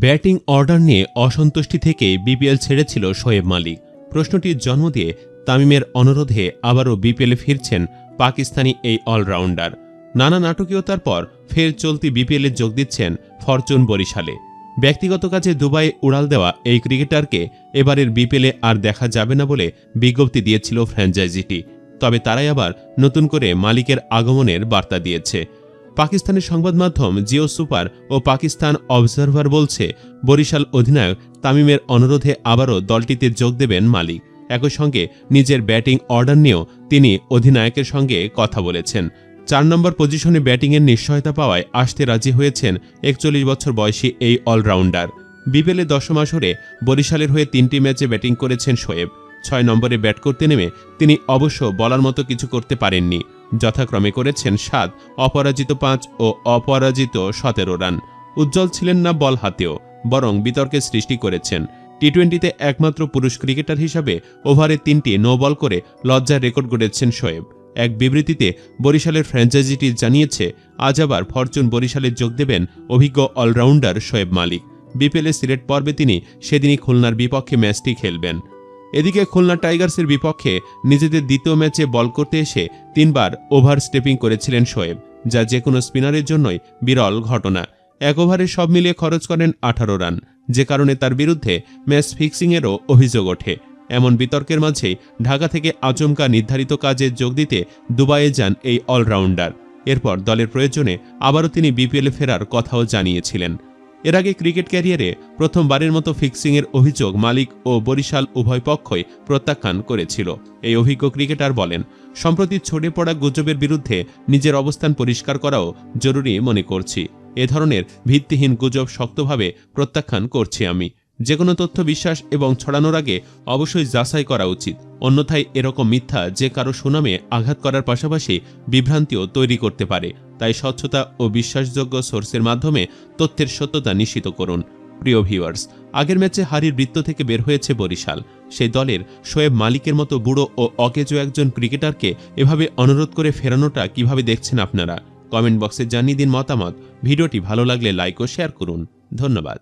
Batting order নিয়ে অসন্তুষ্টি থেকে বিপিএল ছেড়েছিল শোয়েব মালিক। প্রশ্নটির জন্ম দিয়ে তামিমের অনুরোধে আবারও বিপিএলে ফিরছেন পাকিস্তানি এই অলরাউন্ডার। নানা নাটকীয়তার পর ফের চলতি বিপিএলে যোগ দিচ্ছেন ফরচুন বরিশালে। ব্যক্তিগত কাজে দুবাই উড়াল দেওয়া এই ক্রিকেটারকে এবারের বিপিএলে আর দেখা যাবে না বলে বিজ্ঞপ্তি দিয়েছিল ফ্র্যাঞ্চাইজিটি। তবে তারাই আবার নতুন করে মালিকের আগমনের বার্তা দিয়েছে। পাকিস্তানের সংবাদ মাধ্যম জিও সুপার ও পাকিস্তান অবজারভার বলছে, বরিশাল অধিনায়ক তামিমের অনুরোধে আবারও দলটিতে যোগ দেবেন মালিক। একই সঙ্গে নিজের ব্যাটিং অর্ডার নিয়েও তিনি অধিনায়কের সঙ্গে কথা বলেছেন। চার নম্বর পজিশনে ব্যাটিংয়ের নিশ্চয়তা পাওয়ায় আসতে রাজি হয়েছেন একচল্লিশ বছর বয়সী এই অলরাউন্ডার। বিপিএলে দশম আসরে বরিশালের হয়ে তিনটি ম্যাচে ব্যাটিং করেছেন শোয়েব। ছয় নম্বরে ব্যাট করতে নেমে তিনি অবশ্য বলার মতো কিছু করতে পারেননি। যথাক্রমে করেছেন সাত, অপরাজিত পাঁচ ও অপরাজিত সতেরো রান। উজ্জ্বল ছিলেন না বল হাতেও, বরং বিতর্কের সৃষ্টি করেছেন। টি টোয়েন্টিতে একমাত্র পুরুষ ক্রিকেটার হিসাবে ওভারে তিনটি নো বল করে লজ্জার রেকর্ড গড়েছেন শোয়েব। এক বিবৃতিতে বরিশালের ফ্র্যাঞ্চাইজিটি জানিয়েছে, আজ আবার ফরচুন বরিশালে যোগ দেবেন অভিজ্ঞ অলরাউন্ডার শোয়েব মালিক। বিপিএলের সিলেট পর্বে তিনি সেদিনই খুলনার বিপক্ষে ম্যাচটি খেলবেন। এদিকে খুলনা টাইগার্সের বিপক্ষে নিজেদের দ্বিতীয় ম্যাচে বল করতে এসে তিনবার ওভার স্টেপিং করেছিলেন শোয়েব, যা যে কোনো স্পিনারের জন্যই বিরল ঘটনা। এক ওভারে সব মিলিয়ে খরচ করেন আঠারো রান, যে কারণে তার বিরুদ্ধে ম্যাচ ফিক্সিংয়েরও অভিযোগ ওঠে। এমন বিতর্কের মাঝেই ঢাকা থেকে আচমকা নির্ধারিত কাজে যোগ দিতে দুবাইয়ে যান এই অলরাউন্ডার। এরপর দলের প্রয়োজনে আবারও তিনি বিপিএলে ফেরার কথাও জানিয়েছিলেন। এর আগে ক্রিকেট ক্যারিয়ারে প্রথমবারের মতো ফিক্সিংয়ের অভিযোগ মালিক ও বরিশাল উভয় পক্ষই প্রত্যাখ্যান করেছিল। এই অভিজ্ঞ ক্রিকেটার বলেন, সম্প্রতি ছড়ে পড়া গুজবের বিরুদ্ধে নিজের অবস্থান পরিষ্কার করাও জরুরি মনে করছি। এ ধরনের ভিত্তিহীন গুজব শক্তভাবে প্রত্যাখ্যান করছি আমি। যে কোনো তথ্য বিশ্বাস এবং ছড়ানোর আগে অবশ্যই যাচাই করা উচিত। অন্যথায় এরকম মিথ্যা যে কারও সুনামে আঘাত করার পাশাপাশি বিভ্রান্তিও তৈরি করতে পারে। তাই স্বচ্ছতা ও বিশ্বাসযোগ্য সোর্সের মাধ্যমে তথ্যের সত্যতা নিশ্চিত করুন। প্রিয় ভিউয়ার্স, আগের ম্যাচে হারির বৃত্ত থেকে বের হয়েছে বরিশাল। সেই দলের শোয়েব মালিকের মতো বুড়ো ও অকেজো একজন ক্রিকেটারকে এভাবে অনুরোধ করে ফেরানোটা কীভাবে দেখছেন আপনারা? কমেন্ট বক্সে জানিয়ে দিন মতামত। ভিডিওটি ভালো লাগলে লাইক ও শেয়ার করুন। ধন্যবাদ।